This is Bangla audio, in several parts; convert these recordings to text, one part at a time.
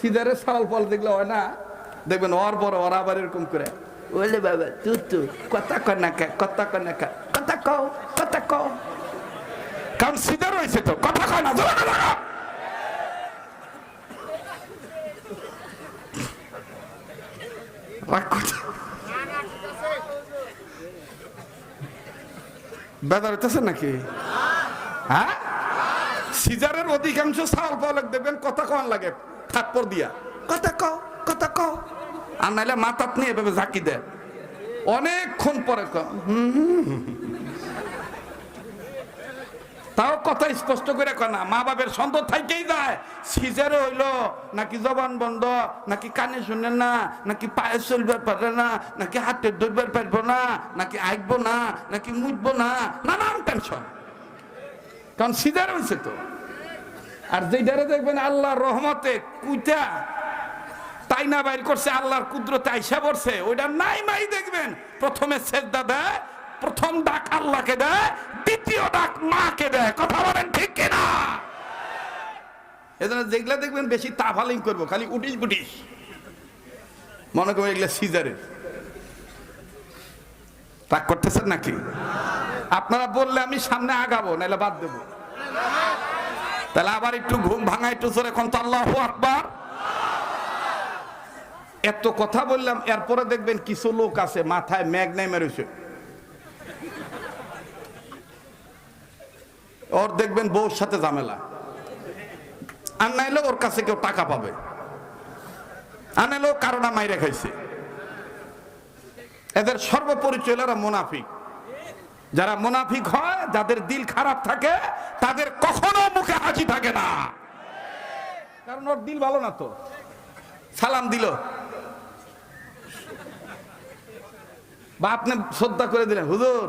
সিজারে সাল ফল দেখলে হয় না। দেখবেন ওর পর ওরা আবার এরকম করে। ওলে বাবা, তু তু, কথা কনা কা, কথা কনা কা, কথা কও কথা কও। কারণ সিজার হয়েছে তো, কথা কয় না। বেদার হইতেছে নাকি? হ্যাঁ? সিজারের অধিকাংশ সাল পালক দেখবেন কথা কন লাগে। থাপ্পর দিয়া। কথা কও কথা কও। আর নাইলে মাথাত নিয়ে এভাবে ঝাঁকি দেয়। অনেকক্ষণ পরে। তাও কথা স্পষ্ট করে কয় না মা বাপের সন্দেহ থাইকেই যায়। সিজারে হইল নাকি জবান বন্ধ নাকি কানে শুনে না নাকি পায়ে চলবার পারে না নাকি হাতে ধরবার পারব না নাকি আঁকবো না নাকি মুছবো না নানান টেনশন কারণ সিজার হয়েছে তো। আর যেটারে দেখবেন আল্লাহর রহমতে কুইটা তাই না বাইর করছে, আল্লাহর কুদরতে আইসা পড়ছে, ওইটা নাই মাই দেখবেন। প্রথমে সেজদা দেয়, প্রথম ডাক আল্লাহকে দেয়, দ্বিতীয় ডাক মাকে দেয়। কথা বলেন ঠিক কিনা? এজন্য যেগুলা দেখবেন বেশি তাফালিং করব, খালি উঠিস বুটিস। মনে করব এগুলা সিজারের রাগ করতেছেন নাকি? আপনারা বললে আমি সামনে আগাবো নাহলে বাদ দেবো। তাহলে আবার একটু ঘুম ভাঙা একটু জোরে এখন তো আল্লাহ আকবার। এত কথা বললাম, এরপরে দেখবেন কিছু লোক আছে, মাথায় ম্যাগ নেমে মেরেছে। ওর দেখবেন বউর সাথে ঝামেলা। আর নাইলে ওর কাছে কেউ টাকা পাবে। আর নাইলে ও কারোটা মাইরে খাইছে। এদের সর্বপরিচয় এরা মুনাফিক। যারা মুনাফিক হয়, যাদের দিল খারাপ থাকে, তাদের কখনো মুখে হাসি থাকে না। কারণ ওর দিল ভালো না তো। সালাম দিল। বা আপনি শ্রদ্ধা করে দিলেন, হুজুর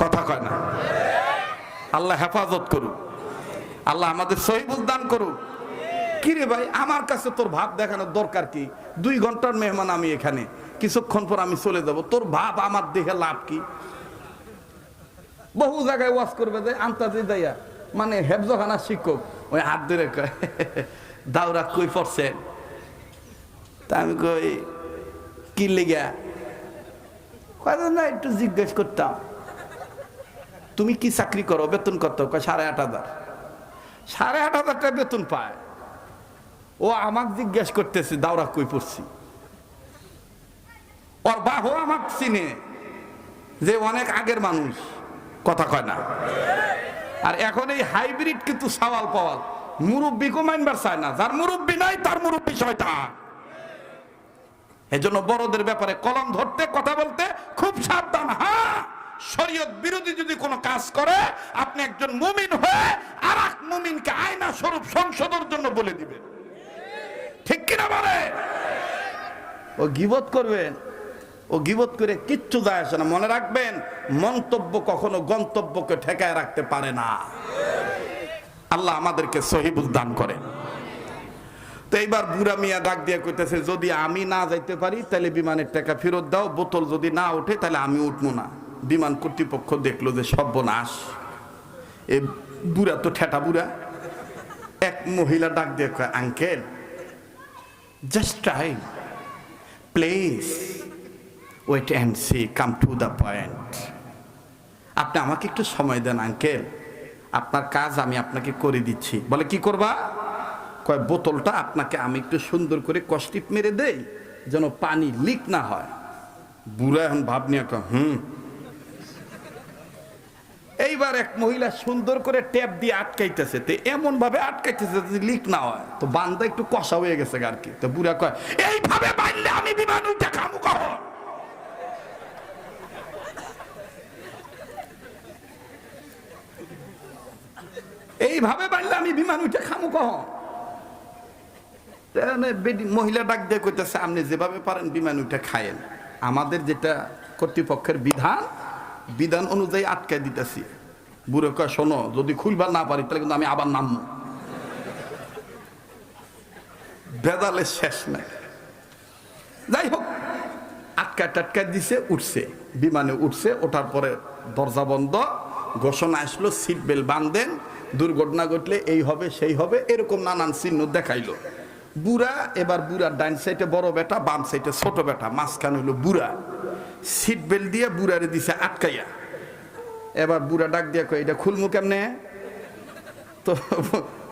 কথা কয় না। আল্লাহ হেফাজত করুক। আল্লাহ আমাদের সহিবুল দান করুক। কি রে ভাই, আমার কাছে তোর ভাব দেখানোর দরকার কি? দুই ঘণ্টার মেহমান আমি এখানে। কিছুক্ষণ পর আমি চলে যাব। তোর ভাব আমার দেখে লাভ কি? বহু জায়গায় ওয়াজ করবে যে আন্তাজি দাইয়া মানে হেফজখানা শিক্ষক। ওই হাত ধরে কয়, দাওরা কই পড়ছেন তা আমি কই, কি লেগা কয়, না একটু জিজ্ঞেস করতাম। তুমি কি চাকরি করো? বেতন কত? কয়, সাড়ে আট হাজার। সাড়ে আট হাজার টাকা বেতন পায়। ও আমাকে জিজ্ঞেস করতেছে, দাওরা কই পড়ছি? ওর বাহ আমাকে চিনে যে অনেক আগের মানুষ, কথা কয় না। আর এখন এই হাইব্রিড কিন্তু সওয়াল পাওয়াল। মুরব্বী কমাইনবার চায় না, যার মুরব্বী নাই, তার মুরব্বী শয়তান। এজন্য বড়দের ব্যাপারে কলম ধরতে, কথা বলতে খুব সাবধান। হ্যাঁ শরীয়ত বিরোধী যদি কোনো কাজ করে, আপনি একজন মুমিন হয়ে আর এক মুমিনকে আয়না স্বরূপ সংশোধনের জন্য বলে দিবেন। ঠিক কিনা বলে? ও গিবত করবেন ও গিবত করে কিচ্ছু যায় আসে না। মনে রাখবেন, মন্তব্য কখনো গন্তব্যকে ঠেকায় রাখতে পারে না। আল্লাহ আমাদেরকে সহিবুল দান করেন। তো এইবার বুড়া মিয়া ডাক দিয়ে কইতেছে, যদি আমি না যাইতে পারি, তাহলে বিমানের টাকা ফেরত দাও। বোতল যদি না ওঠে, তাহলে আমি উঠবো না। বিমান কর্তৃপক্ষ দেখল যে সর্বনাশ। এ বুড়া তো ঠেটা বুড়া। এক মহিলা ডাক দিয়ে কয়, uncle just time please wait and see come to the point আপনি আমাকে একটু সময় দেন আঙ্কেল আপনার কাজ আমি আপনাকে করে দিচ্ছি। বলে, কি করবা? কয়, বোতলটা আপনাকে আমি একটু সুন্দর করে কষ্টিপ মেরে দেই, যেন পানি লিক না হয়। বুড়া এখন ভাব নিয়ে হুম। এইবার এক মহিলা সুন্দর করে ট্যাপ দিয়ে আটকাইতেছে। তো এমন ভাবে আটকাইতেছে লিক না হয়। তো বান্দা একটু কষা হয়ে গেছে আর কি। তো বুড়া কয়, এইভাবে বাঁধলে আমি বিমান উঠে খামু এইভাবে বাড়লে আমি বিমান উঠে খামু বেডি- মহিলা ডাক দিয়ে কইতেছে, আপনি যেভাবে পারেন বিমান উঠে খায়েন। আমাদের যেটা কর্তৃপক্ষের বিধান বিধান অনুযায়ী আটকায় দিতেছি। বুড়ো কয়, শোনো, যদি খুলবার না পারি, তাহলে কিন্তু আমি আবার নামবো। বেদালে শেষ নাই। যাই হোক আটকা টাটকা দিছে, উঠছে। বিমানে উঠছে, ওঠার পরে দরজা বন্ধ, ঘোষণা আসলো সিট বেল্ট বাঁধেন দুর্ঘটনা ঘটলে এই হবে, সেই হবে, এরকম নানান চিহ্ন দেখাইলো। বুড়া, এবার বুড়ার ডাইন সাইডে বড় বেটা, বাম সাইডে ছোট বেটা, মাঝখানে হলো বুড়া। সিট বেল্ট দিয়ে বুড়ারে দিছে, আটকাইয়া। এবার বুড়া ডাক দিয়া কয়, এটা খুলমু কেমনে? তো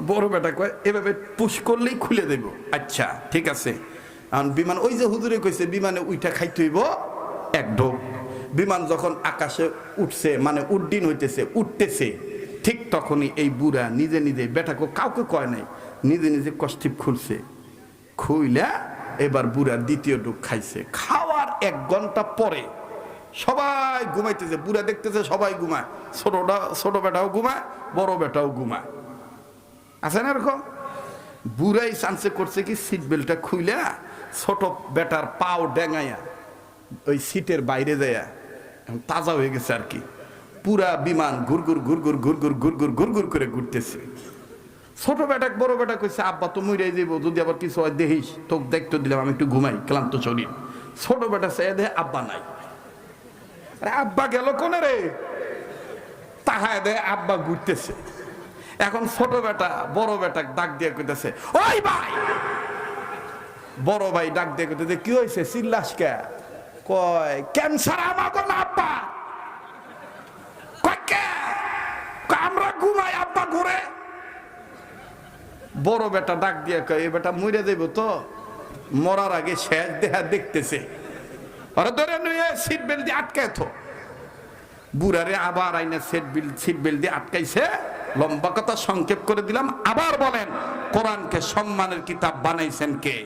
বড় বেটা কয়, এভাবে পুশ করলেই খুলে দেব। আচ্ছা ঠিক আছে। এখন বিমান, ওই যে হুজুরে কইছে, বিমানে উইটা খাইতে হইব এক ঢোক। বিমান যখন আকাশে উঠছে মানে উড্ডিন হইতেছে, উঠতেছে, ঠিক তখনই এই বুড়া নিজে নিজে, বেটাকে কাউকে কয় নাই, নিজে নিজে কষ্টিপ খুলছে। খুইলা এবার বুড়া দ্বিতীয় ডুব খাইছে। খাওয়ার এক ঘণ্টা পরে সবাই ঘুমাইতেছে বুড়া দেখতেছে সবাই ঘুমায় ছোটটা ছোট বেটাও ঘুমায় বড় বেটাও ঘুমায় আছে না এরকম বুড়াই চান্সে করছে কি সিট বেল্টটা খুইলা ছোট বেটার পাও ডেঙাইয়া ওই সিটের বাইরে এখন তাজা হয়ে গেছে আর কি পুরা বিমান ঘুরঘুর ঘুরঘুর ঘুরঘুর ঘুরঘুর ঘুরঘুর করে ঘুরতেছে ছোট বেটা বড় বেটা কইছে আব্বা তো মইরাই যাইব যদি আবার কিছু হয় দেখিস তোকে দেখতে দিলাম আমি একটু ঘুমাই ক্লান্ত শরীর ছোট বেটা সে দেহে আব্বা নাই। আব্বা গেল কোনে রে? তাহায় দেয় আব্বা ঘুরতেছে। এখন ছোট বেটা, বড় বেটা ডাক দিয়ে কইতেছে, ওই ভাই! বড় ভাই ডাক দিয়ে কইতেছে, কি হয়েছে চিল্লাস কে? কয়, ক্যান্সার আমাকে না আব্বা। আমরা ঘুমাই আব্বা ঘুরে। বড় বেটা ডাক দিয়ে কয় এই বেটা মরে যাইব তো? মরার আগে শেষ দেহা দেখতেছে। ধরে সিট বেল্ট দিয়ে আবার সিট বেল্ট দিয়ে আটকাইছে। লম্বা কথা সংক্ষেপ করে দিলাম। আবার বলেন সম্মানের কিতাব বানাইছেন কে?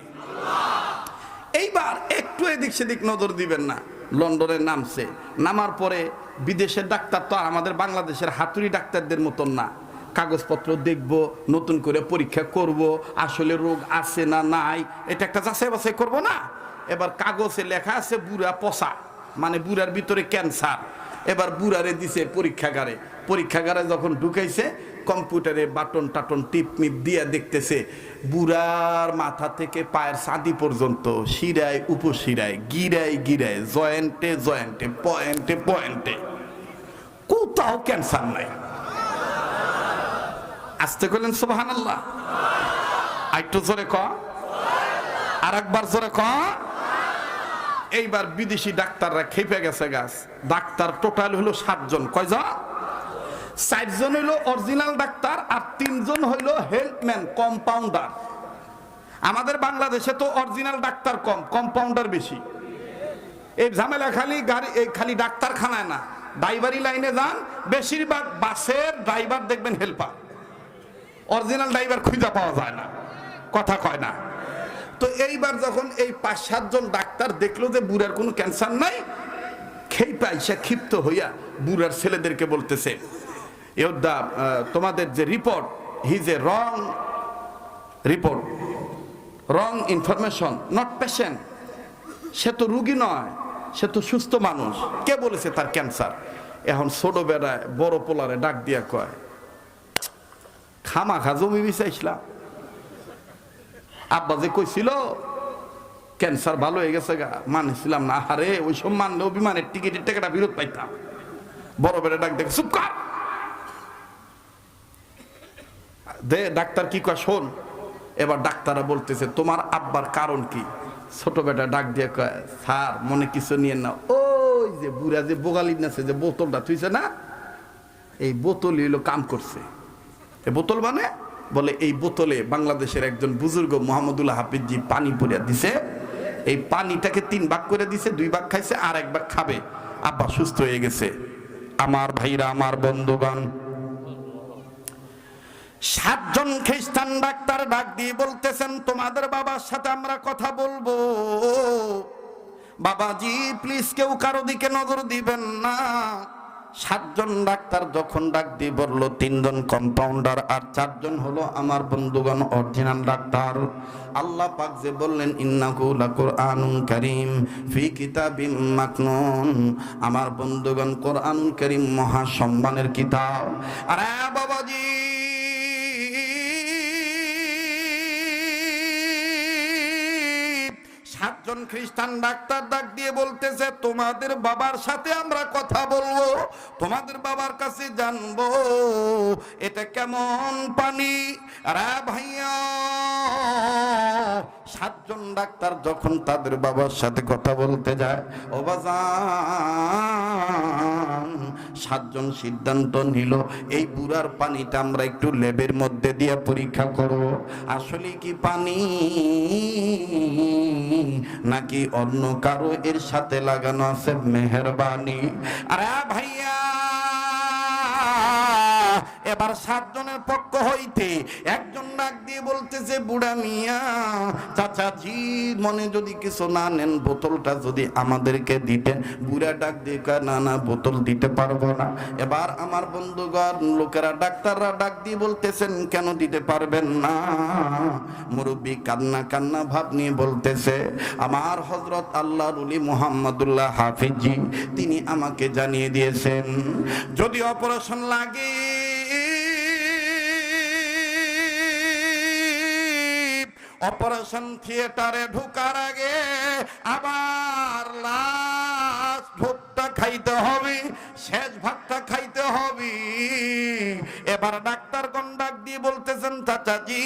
এইবার একটু এদিক সেদিক নজর দিবেন না। লন্ডনে নামছে। নামার পরে বিদেশের ডাক্তার তো আমাদের বাংলাদেশের হাতুড়ি ডাক্তারদের মতন না। কাগজপত্র দেখব, নতুন করে পরীক্ষা করব, আসলে রোগ আছে না নাই, এটা একটা যাচাই বাছাই করব না। এবার কাগজে লেখা আছে বুড়া পচা মানে বুড়ার ভিতরে ক্যান্সার। এবার বুড়ারে দিছে পরীক্ষাগারে। পরীক্ষাগারে যখন ঢুকাইছে, কম্পিউটারে বাটন টাটন টিপ মিপ দিয়ে দেখতেছে, বুড়ার মাথা থেকে পায়ের সাদি পর্যন্ত শিরায়, উপশিরায়, গিরায় গিরায়, জয়েন্টে জয়েন্টে, পয়েন্টে পয়েন্টে। কোথাও ক্যান্সার নাই। আসতে করলেন সুবাহান আল্লাহ আরেকটু জোরে ক। আর একবার জোরে ক। এইবার বিদেশি ডাক্তাররা খেপে গেছে, গাছ। ডাক্তার টোটাল হলো সাতজন। কয়জন? চারজন হইল অরিজিনাল ডাক্তার আর তিনজন হইল হেল্পম্যান কম্পাউন্ডার। আমাদের বাংলাদেশে তো অরিজিনাল ডাক্তার কম, কম্পাউন্ডার বেশি। এই ঝামেলা খালি গাড়ি, এই খালি ডাক্তারখানায় না। ড্রাইভারি লাইনে যান, বেশিরভাগ বাসের ড্রাইভার দেখবেন হেল্পার। অরিজিনাল ড্রাইভার খুঁজে পাওয়া যায় না। কথা কয় না। তো এইবার যখন এই পাঁচ সাতজন ডাক্তার দেখল যে বুড়ার কোনো ক্যান্সার নাই, খেই পাইসা ক্ষিপ্ত হইয়া বুড়ার ছেলেদেরকে বলতেছে ইয়োদ্ধা তোমাদের যে report his a wrong report wrong information not patient সে তো রুগী নয়, সে তো সুস্থ মানুষ। কে বলেছে তার ক্যান্সার? এখন ছোট বেড়ায় বড় পোলারে ডাক দিয়া কয় খামা খা জমি বিচাইছিলাম আব্বা যে কইছিল, ক্যান্সার ভালো হয়ে গেছে গা। মানেছিলাম না আরে ওই সব মানলেও বিমানের টিকিটের টাকাটা বিরোধ পাইতাম। বড় বেড়ে ডাক দেখে, চুপ কর! দে, ডাক্তার কি কয়, শোন, এবার ডাক্তাররা বলতেছে, তোমার আব্বার কারণ কি? ছোট বেটা ডাক দিয়ে কয়, স্যার, মনে কিছু নিয়ে না। ওই যে বুড়া যে বোগালি নাছে যে বোতলটা তুইছে না, এই বোতল হইল কাম করছে। এ বোতল বানে বলে এই বোতলে বাংলাদেশের একজন বুজুর্গ মোহাম্মদুল্লাহ হাফিজি পানি পরিয়া দিছে। এই পানিটাকে তিন ভাগ করে দিছে, দুই ভাগ খাইছে, আর এক ভাগ খাবে। আব্বা সুস্থ হয়ে গেছে। আমার ভাইরা, আমার বন্ধুগণ, সাতজন খ্রিস্টান ডাক্তার ডাক দিয়ে বলতেছেন, তোমাদের বাবার সাথে আমরা কথা বলব। বাবাজি প্লিজ কেউ কারও দিকে নজর দিবেন না। সাতজন ডাক্তার যখন ডাক দিয়ে বলল, তিনজন কম্পাউন্ডার আর চারজন হলো আমার বন্ধুগণ অরিজিনাল ডাক্তার। আল্লাহ পাক যে বললেন ইন্নাকু লাকুরআনুন কারীম, ফি কিতাবিম মাকনুন। আমার বন্ধুগণ কোরআন কারীম মহা সম্মানের কিতাব। আরে বাবাজি! একজন খ্রিস্টান ডাক্তার ডাক দিয়ে বলতেছে, তোমাদের বাবার সাথে আমরা কথা বলব, তোমাদের বাবার কাছে জানব, এটা কেমন পানি? আরে ভাইয়া, সাতজন ডাক্তার যখন তাদের বাবার সাথে কথা বলতে যায়, ও বাজান, সাতজন সিদ্ধান্ত নিল, এই বুড়ার পানিটা আমরা একটু লেবের মধ্যে দিয়ে পরীক্ষা করব। আসলে কি পানি? নাকি অন্য কারও এর সাথে লাগানো আছে মেহরবানি? আরে ভাইয়া! এবার সাতজনের পক্ষ হইতে একজন ডাক দিয়ে বলতেছে, বুড়া মিয়া চাচাজি মনে যদি কিছু না নেন, বোতলটা যদি আমাদেরকে দিতেন। বুড়া ডাক দিয়ে না না, বোতল দিতে পারব না। এবার আমার বন্ধুগণ, লোকেরা, ডাক্তাররা ডাক দিয়ে বলতেছেন, কেন দিতে পারবেন না? মুরব্বী কান্না কান্না ভাব নিয়ে বলতেছে, আমার হজরত আল্লাহ রুলি মোহাম্মদুল্লাহ হাফিজি, তিনি আমাকে জানিয়ে দিয়েছেন, যদি অপারেশন লাগে অপারেশন থিয়েটারে ঢুকার আগে আবার লাস্ট ভোগটা খাইতে হবে শেষ ভাতটা খাইতে হবে। এবার ডাক্তার ডাক দিয়ে বলতেছেন, চাচাজি,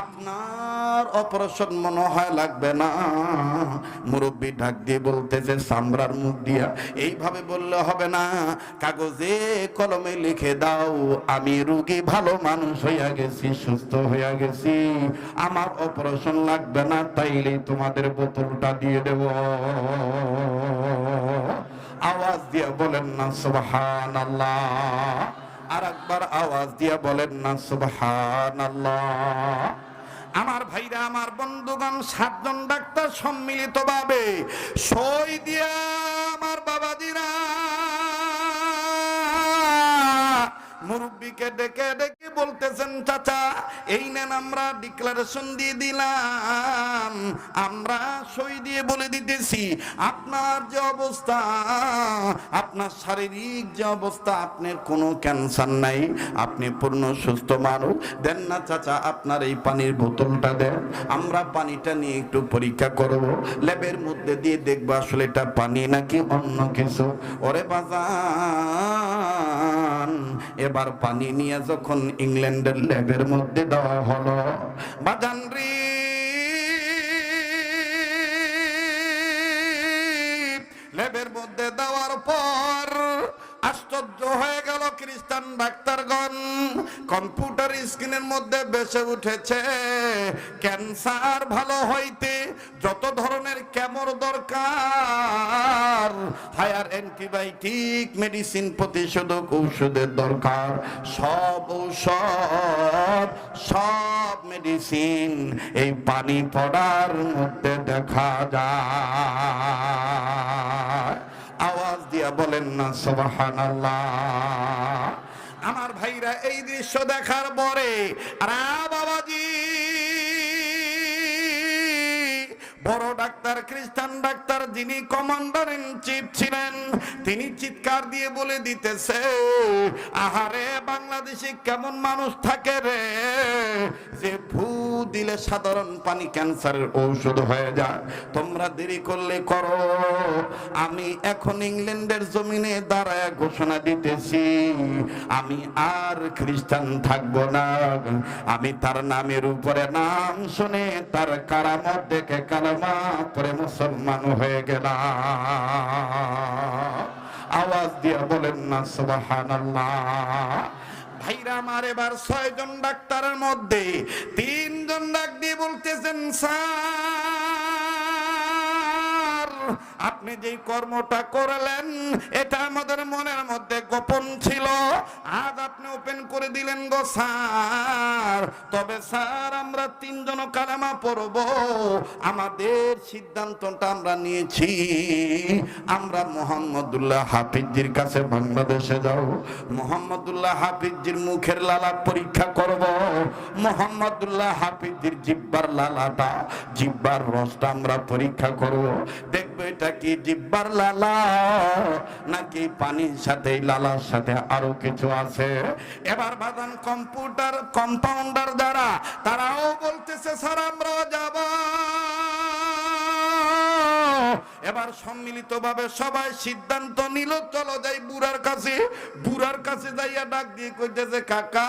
আপনার অপারেশন মনে হয় লাগবে না। মুরব্বী ডাক দিয়ে বলতেছে সামরার মুখ দিয়া। এইভাবে বললে হবে না। কাগজে, কলমে লিখে দাও, আমি রুগী, ভালো মানুষ হইয়া গেছি, সুস্থ হইয়া গেছি। আমার অপারেশন লাগবে না তাইলে তোমাদের বোতলটা দিয়ে দেব। আওয়াজ দিয়ে বলেন না সুবহান আল্লাহ আর একবার আওয়াজ দিয়ে বলেন না সুবহান আমার ভাইরা, আমার বন্ধুগণ, সাতজন ডাক্তার সম্মিলিত ভাবে সই দিয়া আমার বাবাজিরা মুরব্বীকে ডেকে ডেকে বলতেছেন, চাচা, এই নেন আমরা ডিক্লারেশন দিয়ে দিলাম। আমরা সই দিয়ে বলে দিতেছি, আপনার যে অবস্থা, আপনার শারীরিক যে অবস্থা, আপনার কোনো ক্যান্সার নাই, আপনি পূর্ণ সুস্থ মানুষ। দেন না চাচা, আপনার এই পানির বোতলটা দেন, আমরা পানিটা নিয়ে একটু পরীক্ষা করব। ল্যাবের মধ্যে দিয়ে দেখব আসলে এটা পানি নাকি অন্য কিছু। ওরে বাজান এবার পানি নিয়ে যখন ইংল্যান্ডের ল্যাবের মধ্যে দেওয়া হলো, বাজান রে, ল্যাবের মধ্যে দেওয়ার পর আশ্চর্য হয়ে গেল খ্রিস্টান ডাক্তারগণ। কম্পিউটার স্ক্রিনের মধ্যে বেসে উঠেছে, ক্যান্সার ভালো হইতে যত ধরনের কেমর দরকার হায়ার অ্যান্টিবায়োটিক মেডিসিন প্রতিষেধক ঔষধের দরকার। সব ঔষধ, সব মেডিসিন এই পানি পড়ার মধ্যে দেখা যায়। আওয়াজ দিয়া বলেন না সোবাহান আমার ভাইরা এই দৃশ্য দেখার পরে, আরা বাবাজি বড় ডাক্তার, খ্রিস্টান ডাক্তার যিনি কমান্ডার ইন চিফ ছিলেন, তিনি চিৎকার দিয়ে বলে দিতেছে, আহারে, বাংলাদেশে কেমন মানুষ থাকে রে? যে ফু দিলে সাধারণ পানি ক্যান্সারের ঔষধ হয়ে যায়। তোমরা দেরি করলে করো। আমি এখন ইংল্যান্ডের জমিনে দাঁড়ায় ঘোষণা দিতেছি, আমি আর খ্রিস্টান থাকব না। আমি তার নামের উপরে নাম শুনে তার কারামত দেখে কালামা পরে মুসলমান হয়ে গেলাম আওয়াজ দিয়া বলেন না, সুবহানাল্লাহ। ভাইরা আমার এবার ছয়জন ডাক্তারের মধ্যে তিনজন ডাক দিয়ে বলতেছেন, স্যার আপনি যেই কর্মটা করলেন, এটা আমাদের মনের মধ্যে গোপন ছিল। আজ আপনি ওপেন করে দিলেন গো স্যার। তবে স্যার, আমরা তিনজন কালামা পড়ব। আমাদের সিদ্ধান্তটা আমরা নিয়েছি। আমরা মোহাম্মদুল্লাহ হাফিজির কাছে বাংলাদেশে যাও মোহাম্মদুল্লাহ হাফিজির মুখের লালা পরীক্ষা করব। মোহাম্মদুল্লাহ হাফিজির জিব্বার লালাটা, জিব্বার রসটা আমরা পরীক্ষা করব। দেখব এটা কি জিব্বার লালা? নাকি পানির সাথে, লালার সাথে আরও কিছু আছে? এবার বাদান কম্পিউটার কম্পাউন্ডার যারা, তারাও বলতেছে, স্যার, আমরা যাব। এবার সম্মিলিতভাবে সবাই সিদ্ধান্ত নিল, চলো যাই বুড়ার কাছে। বুড়ার কাছে যাইয়া ডাক দিয়ে কইতেছে, কাকা,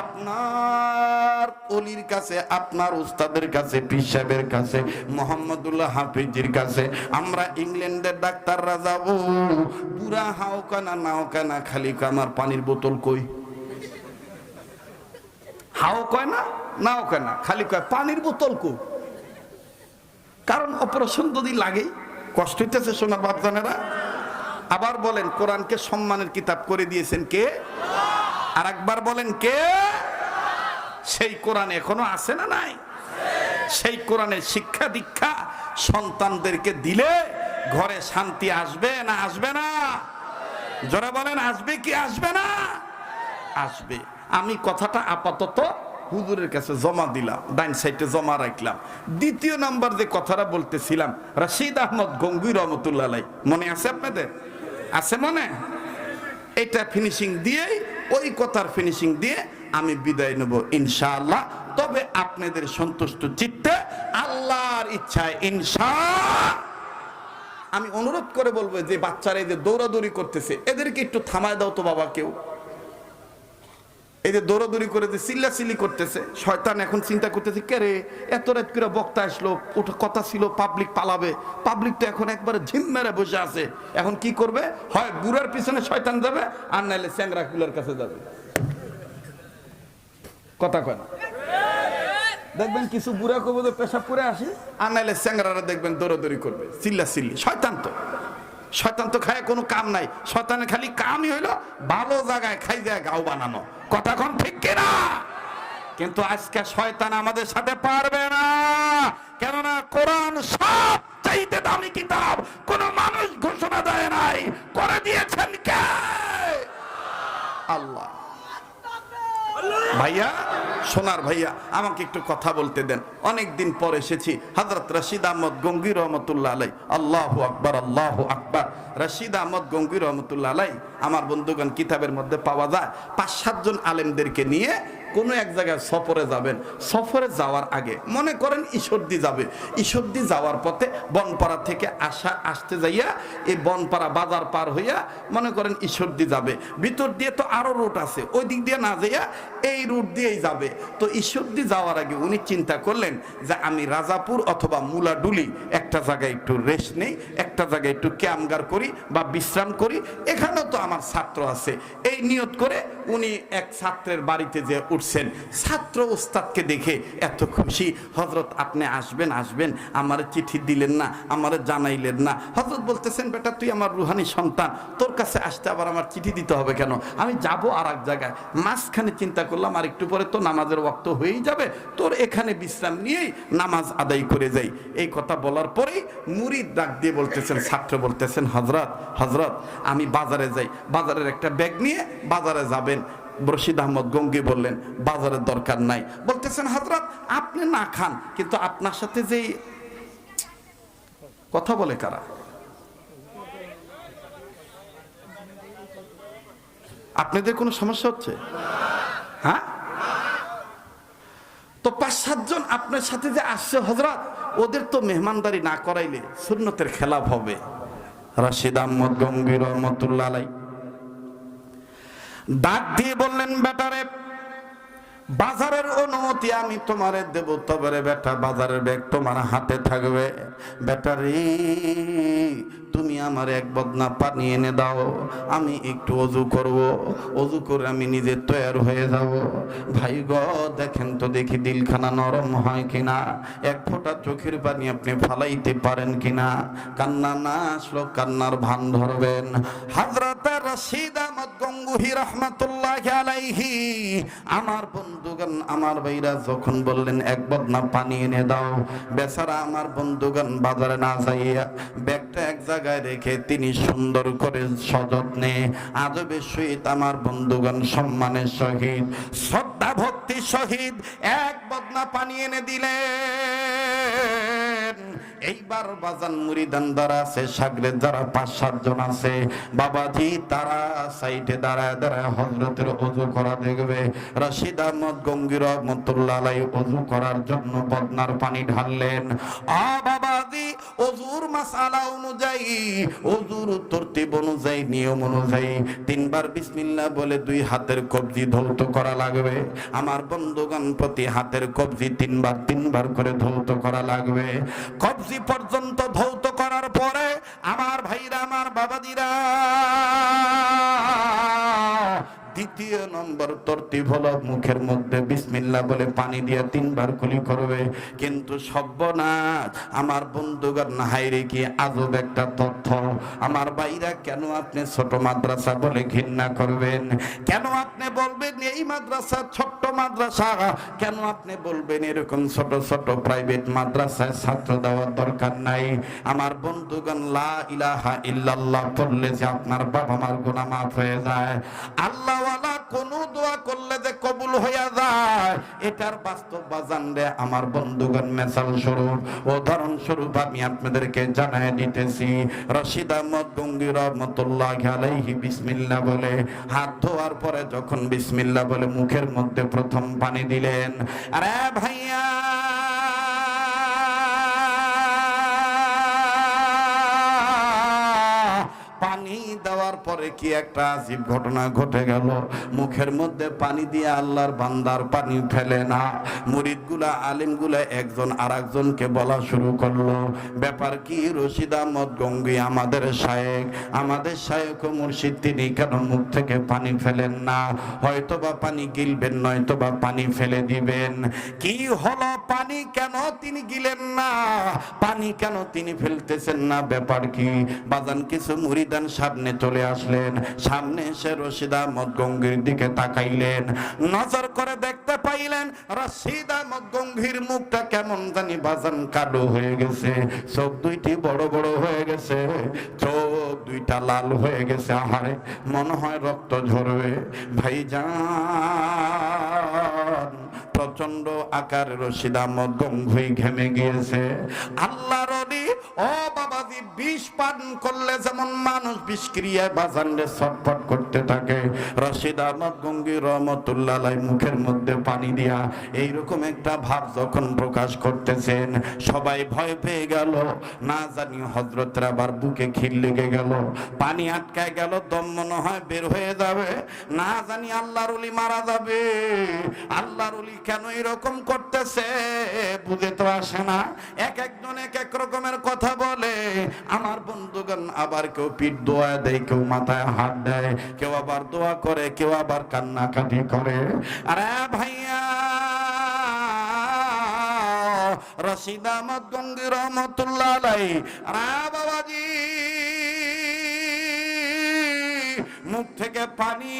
আপনার অলির কাছে, আপনার উস্তাদের কাছে, পীর সাহেবের কাছে, মোহাম্মদুল্লাহ হাফিজির কাছে, আমরা ইংল্যান্ডের ডাক্তাররা যাব। বুড়া হাও কানা, নাও কানা, খালি আমার পানির বোতল কই? হাও কয় না, নাও কয় না খালি কয়, পানির বোতল কো কারণ অপারেশন যদি লাগে, কষ্ট হইতেছে সোনার বাপজানেরা। আবার বলেন, কোরআনকে সম্মানের কিতাব করে দিয়েছেন কে? আর একবার বলেন, কে? সেই কোরআন এখনও আছে না নাই? সেই কোরআনের শিক্ষা দীক্ষা সন্তানদেরকে দিলে ঘরে শান্তি আসবে না আসবে না? জোরে বলেন, আসবে কি আসবে না? আসবে। আমি কথাটা আপাতত হুজুরের কাছে জমা দিলাম ডাইন সাইডে জমা রাখলাম। দ্বিতীয় নাম্বার যে কথাটা বলতেছিলাম, রাশিদ আহমদ গঙ্গুই রহমতুল্লাহ। মনে আছে আপনাদের? আছে মনে? এটা ফিনিশিং দিয়েই, ওই কথার ফিনিশিং দিয়ে আমি বিদায় নেব ইনশাআল্লাহ। তবে আপনাদের সন্তুষ্ট চিত্তে আল্লাহর ইচ্ছায় ইনশা আমি অনুরোধ করে বলব যে বাচ্চারা যে দৌড়াদৌড়ি করতেছে, এদেরকে একটু থামায় দাও তো বাবা কেউ। এই যে দৌড়াদৌড়ি করে যে চিল্লাচিল্লি করতেছে, শয়তান এখন চিন্তা করতেছে, কে রে? এত রাত করে বক্তা আসলো ওটা কথা ছিল পাবলিক পালাবে। পাবলিক তো এখন একবারে ঝিম মেরে বসে আছে। এখন কি করবে? হয় বুড়ার পিছনে শয়তান যাবে, আর নাইলে স্যাংরা কুলার কাছে যাবে। কথা কয় না। দেখবেন কিছু বুড়া কবুদের পেশাব করে আসি, আর নাইলে স্যাংরারা দেখবেন দৌড়াদৌড়ি করবে চিল্লা চিল্লি শয়তান তো। শয়তান তো খায়, কোনো কাম নাই। শয়তানের খালি কামই হইল ভালো জায়গায় খাই যায়, গাও বানানো। কথা কোন ঠিক কিনা? কিন্তু আজকে শয়তান আমাদের সাথে পারবে না। কেননা কোরআন সব চাইতে দামি কিতাব। কোন মানুষ ঘোষণা দেয় নাই। করে দিয়েছেন কে? আল্লাহ। ভাইয়া, সোনার ভাইয়া, আমাকে একটু কথা বলতে দেন। অনেক দিন পর এসেছি হজরত রশিদ আহমদ গঙ্গি রহমতুল্লাহ আলাই আল্লাহ আকবর আল্লাহ আকবর। রশিদ আহমদ গঙ্গি রহমতুল্লাহ আলাই আমার বন্ধুগণ কিতাবের মধ্যে পাওয়া যায়, পাঁচ সাতজন আলেমদেরকে নিয়ে কোনো এক জায়গায় সফরে যাবেন, সফরে যাওয়ার আগে মনে করেন ঈশ্বরদি যাবে। ঈশ্বরদি যাওয়ার পথে বনপাড়া থেকে আসা, আসতে যাইয়া এই বনপাড়া বাজার পার হইয়া মনে করেন ঈশ্বরদি যাবে। ভিতর দিয়ে তো আরও রুট আছে, ওই দিক দিয়ে না যাইয়া এই রুট দিয়েই যাবে। তো ঈশ্বরদি যাওয়ার আগে উনি চিন্তা করলেন যে আমি রাজাপুর অথবা মুলাডুলি একটা জায়গায় একটু রেস্ট নেই, একটা জায়গায় একটু ক্যামগার করি বা বিশ্রাম করি। এখানেও তো আমার ছাত্র আছে। এই নিয়ত করে উনি এক ছাত্রের বাড়িতে যে উঠছেন। ছাত্র ওস্তাদকে দেখে এত খুশি হজরত আপনি আসবেন আসবেন। আমার চিঠি দিলেন না, আমার জানাইলেন না। হজরত বলতেছেন, বেটা, তুই আমার রুহানি সন্তান। তোর কাছে আসতে আবার আমার চিঠি দিতে হবে কেন? আমি যাব আর এক জায়গায়। মাঝখানে চিন্তা করলাম, আর একটু পরে তো নামাজের ওক্ত হয়েই যাবে। তোর এখানে বিশ্রাম নিয়েই নামাজ আদায় করে যাই। এই কথা বলার পরেই মুরিদ ডাক দিয়ে বলতেছেন, ছাত্র বলতেছেন হজরত হজরত আমি বাজারে যাই। বাজারের একটা ব্যাগ নিয়ে বাজারে যাবেন। রশিদ আহমদ গঙ্গি বললেন, বাজারের দরকার নাই। বলতেছেন হজরত আপনি না খান, কিন্তু আপনার সাথে যেই কথা বলে কারা? আপনাদের কোনো সমস্যা হচ্ছে? হ্যাঁ? তো পাঁচ সাতজন আপনার সাথে যে আসছে হজরত ওদের তো মেহমানদারি না করাইলে সুন্নতের খেলাপ হবে। রাশিদ আহমদ গম্ভীর রহমতুল্লাহ ডাক দিয়ে বললেন বেটারে বাজারের অনুমতি আমি তোমারে দেব, তবে বেটা বাজারের ব্যাগ তোমার হাতে থাকবে। বেটারে তুমি আমার এক বদনা পানি এনে দাও, আমি একটু অজু করব। অজু করে আমি নিজে তৈয়ার হয়ে যাব। ভাই গ, দেখেন তো দেখি দিলখানা নরম হয় কিনা। এক ফোঁটা চোখের পানি আপনি ফালাইতে পারেন কিনা। কান্না না আসলো, কান্নার ভান ধরবেন। হাজরত রশিদ আহমদ গঙ্গুহি রহমতুল্লাহ আলাইহি, আমার বন্ধুগণ, আমার ভাইরা যখন বললেন, এক বদনা পানি এনে দাও। বেচারা আমার বন্ধুগণ, বাজারে না যাইয়া ব্যাগটা এক জায়গায় রেখে তিনি সুন্দর করে সযত্নে আদবের সহিত আমার বন্ধুগণ সম্মানের সহিত শ্রদ্ধা ভক্তির সহিত এক বদনা পানি এনে দিলেন। এইবার বাজান মুরিদান দ্বারা আছে, সাগরে যারা পাঁচ সাতজন আছে, বাবাজি তারা সাইডে দাঁড়ায় দাঁড়ায় হজরতের অজু করা দেখবে। রশিদ আহমদ গঙ্গির রহমতুল্লাহ অজু করার জন্য বদনার পানি ঢাললেন। আ বাবাজি, অজুর মাসালা অনুযায়ী, অজুর তরতিব অনুযায়ী, নিয়ম অনুযায়ী তিনবার বিসমিল্লাহ বলে দুই হাতের কবজি ধৌত করা লাগবে। আমার বন্ধুগণ প্রতি হাতের কবজি তিনবার তিনবার করে ধৌত করা লাগবে। কবজি পর্যন্ত ধৌত করার পরে আমার ভাইরা আমার বাবাদিরা দ্বিতীয় নম্বর তরতিব হলো মুখের মধ্যে বিসমিল্লাহ বলে পানি দিয়ে তিনবার কুলি করবে। কিন্তু সব্যনাশ আমার বন্ধুগণ হাইরে কি আজব একটা তথ্য? আমার বাইরা কেন আপনি ছোট মাদ্রাসা বলে ঘৃণা করবেন? কেন আপনি বলবেন এই মাদ্রাসা ছোট্ট মাদ্রাসা? কেন আপনি বলবেন এরকম ছোট ছোট প্রাইভেট মাদ্রাসায় ছাত্র দেওয়ার দরকার নাই? আমার বন্ধুগণ, লা ইলাহা ইল্লাল্লাহ পড়লে যে আপনার বাবা মার গুনাহ মাফ হয়ে যায়। আল্লাহ ওয়ালা কোন দোয়া করলে যে কবুল হইয়া যায়, এটার বাস্তব বাজান রে আমার বন্ধুগণ, মেসাল স্বরূপ। উদাহরণ স্বরূপ আমি আপনাদেরকে জানাই দিতেছি। রশিদ আহমদ গঙ্গি রহমতুল্লাহ আলাইহি বিসমিল্লাহ বলে, হাত ধোয়ার পরে যখন বিসমিল্লাহ বলে মুখের মধ্যে প্রথম পানি দিলেন, আরে ভাইয়া! পানি দেওয়ার পরে কি একটা আজীব ঘটনা ঘটে গেল? মুখের মধ্যে পানি দিয়ে আল্লাহর বান্দার পানি ফেলে না। মুরিদগুলা, আলিমগুলা একজন আর একজনকে বলা শুরু করল, ব্যাপার কি রশিদ আহমদ গঙ্গি, আমাদের শায়েক? আমাদের শায়েক ও মুর্শিদ, তিনি কেন মুখ থেকে পানি ফেলেন না? হয়তো বা পানি গিলবেন নয়তো বা পানি ফেলে দিবেন। কি হলো? পানি কেন তিনি গিলেন না? পানি কেন তিনি ফেলতেছেন না? ব্যাপার কি? বাজান, কিছু মুরিদান সামনে চলে আসলেন। সামনে এসে রশিদ আহমদ গঙ্গির দিকে তাকাইলেন। নজর করে দেখতে পাইলেন রশিদ আহমদ গঙ্গির মুখটা কেমন জানি বাজান কালো হয়ে গেছে। চোখ দুইটি বড় বড় হয়ে গেছে। চোখ দুইটা লাল হয়ে গেছে। আহারে, মনে হয় রক্ত ঝরবে। ভাই যান প্রচণ্ড আকার রশিদ আহমদ গঙ্গুই ঘেমে গিয়েছে। আল্লাহর ও বিষ পান করলে যেমন মানুষ বিষক্রিয়ায় বাজানলে ছটফট করতে থাকে। রশিদ আহমদ গঙ্গি রহমতুল্লাহ মুখের মধ্যে পানি দিয়া এইরকম একটা ভাব যখন প্রকাশ করতেছেন, সবাই ভয় পেয়ে গেল। না জানি হজরতের আবার বুকে খিল লেগে গেল। পানি আটকায় গেল, দম মনে হয় বের হয়ে যাবে। না জানি আল্লাহর উলি মারা যাবে। আল্লাহর অলি কেন এরকম করতেছে? বুঝে তো আসে না। এক একজন এক এক রকমের কথা বলে, আমার বন্ধুগণ আবার কেউ পিঠ দোয়া দেয়, কেউ মাথায় হাত দেয়, কেউ আবার দোয়া করে, কেউ আবার কান্নাকাটি করে। আরে ভাইয়া, রশিদ আহমদ গঙ্গি রহমতুল্লাহ আলাই রা বাবাজি মুখ থেকে পানি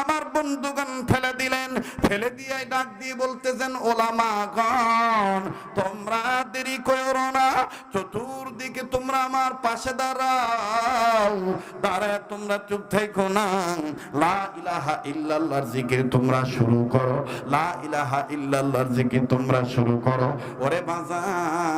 আমার বন্ধুগণ ফেলে দিলেন। ফেলে দিয়ে ডাক দিয়ে বলতেছেন, ওলামাগণ, তোমরা দেরি করো না। চতুর্দিকে তোমরা আমার পাশে দাঁড়াও। দাঁড়ায় তোমরা চুপ থেকো না। লা ইলাহা ইল্লাল্লাহর জিকির তোমরা শুরু করো। লা ইলাহা ইল্লাল্লাহর জিকির তোমরা শুরু করো। ওরে বাজান,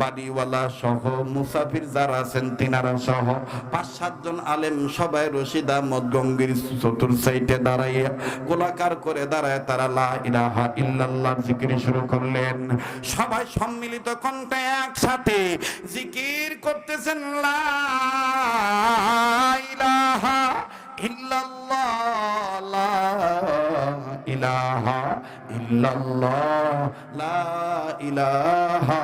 বাড়িওয়ালা সহ, মুসাফির যারা আছেন, তিনারা সহ পাঁচ সাতজন আলেম সবাই রশিদা আহমদ গঙ্গির চতুর সাইডে দাঁড়াইয়া গোলাকার করে দাঁড়ায় তারা, লা ইলাহা ইল্লাল্লাহ জিকির শুরু করলেন। সবাই সম্মিলিত কণ্ঠে একসাথে জিকির করতেছেন, লা ইলাহা ইল্লাল্লাহ ইলাহা ইল্লাল্লাহ, লা ইলাহা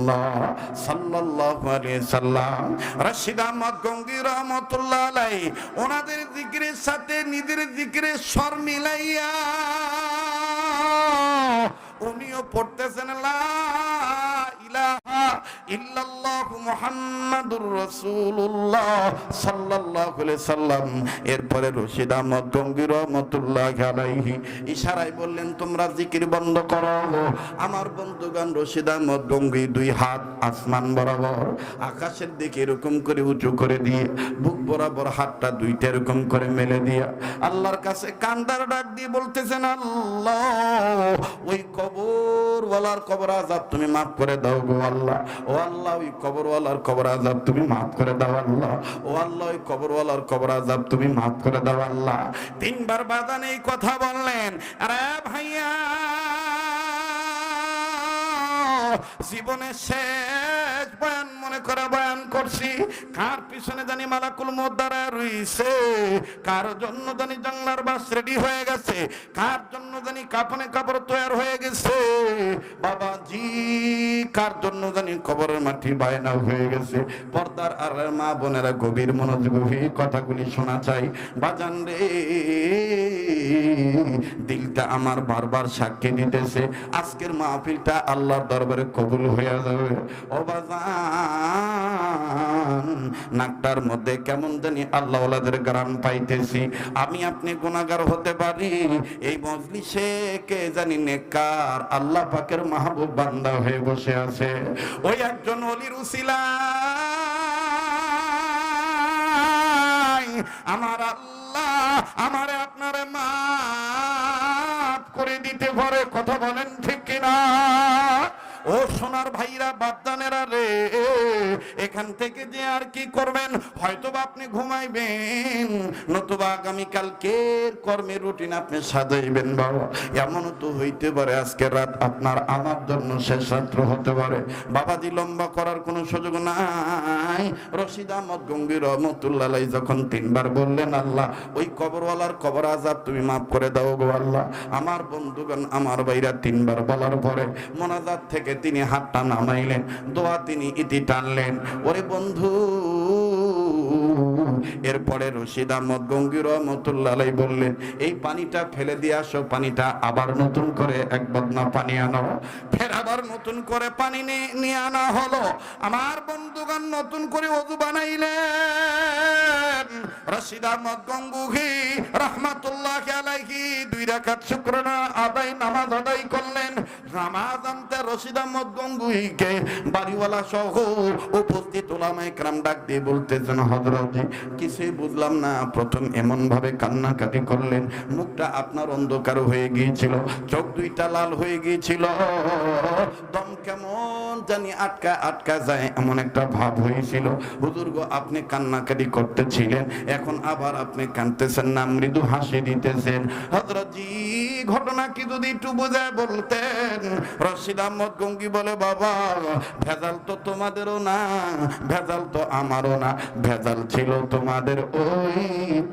রাসূলুল্লাহ সাল্লাল্লাহু আলাইহি সাল্লাম, রশিদ আহমদ গঙ্গি রহমাতুল্লাহ আলাইহি, ওনাদের জিকিরের সাথে নিজের জিকিরের স্বর মিলাইয়া উনিও পড়তেছেন, লা ইলাহা এরপরে রশিদ আহমদ বললেন, তোমরা জিকির বন্ধ করো। আমার রশিদ আহমদ দুই হাত আসমান বরাবর আকাশের দিকে এরকম করে উঁচু করে দিয়ে, বুক বরাবর হাতটা দুইটা এরকম করে মেলে দিয়া, আল্লাহর কাছে কান্দার ডাক দিয়ে বলতেছেন, আল্লাহ, ওই কবরওয়ালার কবর আজাব তুমি মাফ করে দাও গো আল্লাহ। ও তিনবার বাদান এই কথা বললেন ভাইয়া শেষ বয়ান মনে করে বয়ান করছি। কার পিছনে জানি মালাকুল মোদ্দারা রইছে কার জন্য জানি জানলার বাস রেডি হয়ে গেছে? কার জন্য জানি কাপনে কাপড় তৈরি হয়ে গেছে। বাবা জি কার জন্য জানি কবরের মাটি বায়না হয়ে গেছে। পর্দার আর মা বোনেরা গভীর মনোযোগ হয়ে কথাগুলি শোনা চাই। বাজান রে, দিলটা আমার বারবার সাক্ষী দিতেছে। আজকের মাহফিলটা আল্লাহর দরবারে কবুল হয়ে যাবে। ও বাজান, নাকটার মধ্যে কেমন জানি আল্লাহ ওলাদের গ্রাম পাইতেছি। আমি আপনি গুণাগার হতে পারি। এই মজলিসে কে জানি নেকার আল্লাহ পাকের মাহবুব বান্দা হয়ে বসে আছে। ওই একজন অলির উসিলা আমার আল্লাহ, আমারে আপনারে মাফ করে দিতে পারে। কথা বলেন ঠিক কিনা? ও সোনার ভাইরা, বাপদানেরা রে, এখান থেকে যে আর কি করবেন? হয়তো বা আপনি ঘুমাইবেন, নতুবা আগামীকালকের কর্মের রুটিন আপনি সাজাইবেন, বাবা। এমন তো হইতে পারে, আজকে রাত আপনার আমার জন্য শেষ রাত্র হতে পারে। বাবাজি লম্বা করার কোনো সুযোগ নাই। রশিদ আহমদ গঙ্গির রহমতুল্লাহ যখন তিনবার বললেন, আল্লাহ, ওই কবরওয়ালার কবর আজাব তুমি মাফ করে দাও গো আল্লাহ। আমার বন্ধুগণ, আমার বাইরা তিনবার বলার পরে মোনাজাত থেকে তিনি হাতটা নামাইলেন, দোয়া তিনি ইতি টানলেন। ওরে বন্ধু এরপরে রশিদ আহমদ গঙ্গির রহমতুল্লাহ বললেন, এই পানিটা ফেলে দিয়ে আসো, পানিটা আবার নতুন করে এক বদনা পানি আনো। ফের আবার নতুন করে পানি নিয়ে- আনা হলো। আমার দোকান নতুন করে অজু বানাইলেন। রশিদ আহমদ গঙ্গুহি রহমাতুল্লাহ আলাইহি দুই আদায়, নামাজ আদায় করলেন। নামাজ আনতে রশিদ আহমদ গঙ্গুহিকে বাড়িওয়ালা সহ উপস্থিত ওলামায় ক্রাম ডাক দিয়ে বুঝলাম না। প্রথম এমনভাবে কান্নাকাটি করলেন। মুখটা আপনার অন্ধকার হয়ে গিয়েছিল, চোখ দুইটা লাল হয়ে গিয়েছিল। দম কেমন জানি আটকা আটকা যায়, এমন একটা ভাব হয়েছিল। হুজুর গো আপনি কান্নাকাটি করতেছিলেন, এখন আবার আপনি কাঁদতেছেন না, মৃদু হাসি দিতেছেন। হজরতজি ঘটনা কি যদি একটু বোঝায় বলতেন? রশিদ আহমদ গঙ্গি বলে, বাবা, ভেজাল তো তোমাদেরও না, ভেজাল তো আমারও না, ভেজাল ছিল তোমাদের ওই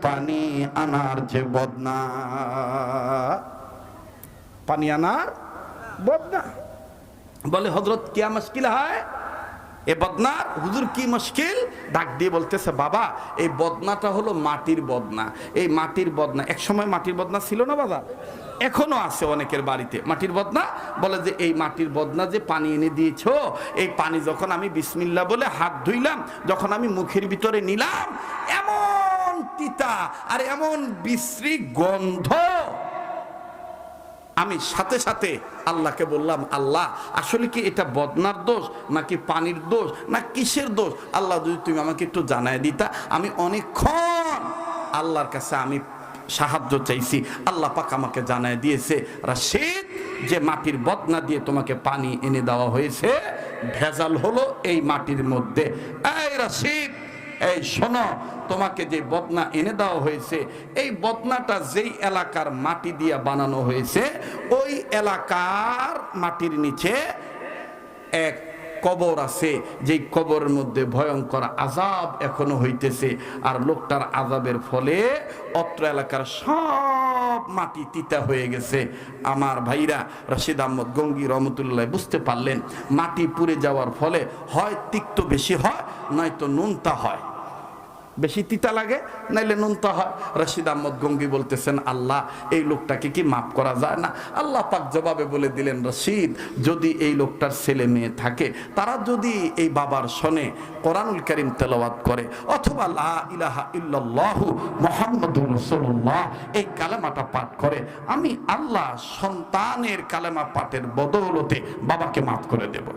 পানি আনার যে বদনা। পানি আনার বদনা? বলে হজরত কিয়া মুশকিল হয়? এ বদনার হুজুর কি মুশকিল? ডাক দিয়ে বলতেছে, বাবা, এই বদনাটা হলো মাটির বদনা। এই মাটির বদনা এক সময় মাটির বদনা ছিল না বাবা এখনও আছে অনেকের বাড়িতে। মাটির বদনা? বলে যে, এই মাটির বদনা যে পানি এনে দিয়েছ, এই পানি যখন আমি বিসমিল্লা বলে হাত ধুইলাম, যখন আমি মুখের ভিতরে নিলাম, এমন তিতা আর এমন বিশ্রী গন্ধ আমি সাথে সাথে আল্লাহকে বললাম, আল্লাহ, আসলে কি এটা বদনার দোষ নাকি পানির দোষ না কিসের দোষ? আল্লাহ, যদি তুমি আমাকে একটু জানায় দিতা, আমি অনেকক্ষণ আল্লাহর কাছে আমি সাহায্য চাইছি। আল্লাহ পাক আমাকে জানায় দিয়েছে, রাশিদ, যে মাটির বদনা দিয়ে তোমাকে পানি এনে দেওয়া হয়েছে, ভেজাল হলো এই মাটির মধ্যে। এই রাশিদ, এই শোনো তোমাকে যে বদনা এনে দেওয়া হয়েছে, এই বদনাটা যেই এলাকার মাটি দিয়ে বানানো হয়েছে, ওই এলাকার মাটির নিচে এক কবর আছে, যেই কবরের মধ্যে ভয়ঙ্কর আজাব এখনও হইতেছে, আর লোকটার আজাবের ফলে অত্র এলাকার সব মাটি তিতা হয়ে গেছে। আমার ভাইরা রশিদ আহমদ গঙ্গি রহমতুল্লাহ বুঝতে পারলেন, মাটি পুড়ে যাওয়ার ফলে হয় তিক্ত বেশি হয়, নয়তো নুনতা হয়। বেশি তিতা লাগে, নাইলে নুনতা হয়। রশিদ আহমদ গঙ্গি বলতেছেন, আল্লাহ, এই লোকটাকে কি মাফ করা যায় না? আল্লাহ পাক জবাবে বলে দিলেন, রশিদ, যদি এই লোকটার ছেলে মেয়ে থাকে, তারা যদি এই বাবার শোনে কোরআনুল করিম তেলাওয়াত করে, অথবা লা ইলাহা ইল্লাল্লাহু মুহাম্মাদুর রাসূলুল্লাহ, এই কালেমাটা পাঠ করে, আমি আল্লাহ সন্তানের কালেমা পাঠের বদৌলতে বাবাকে মাফ করে দেব।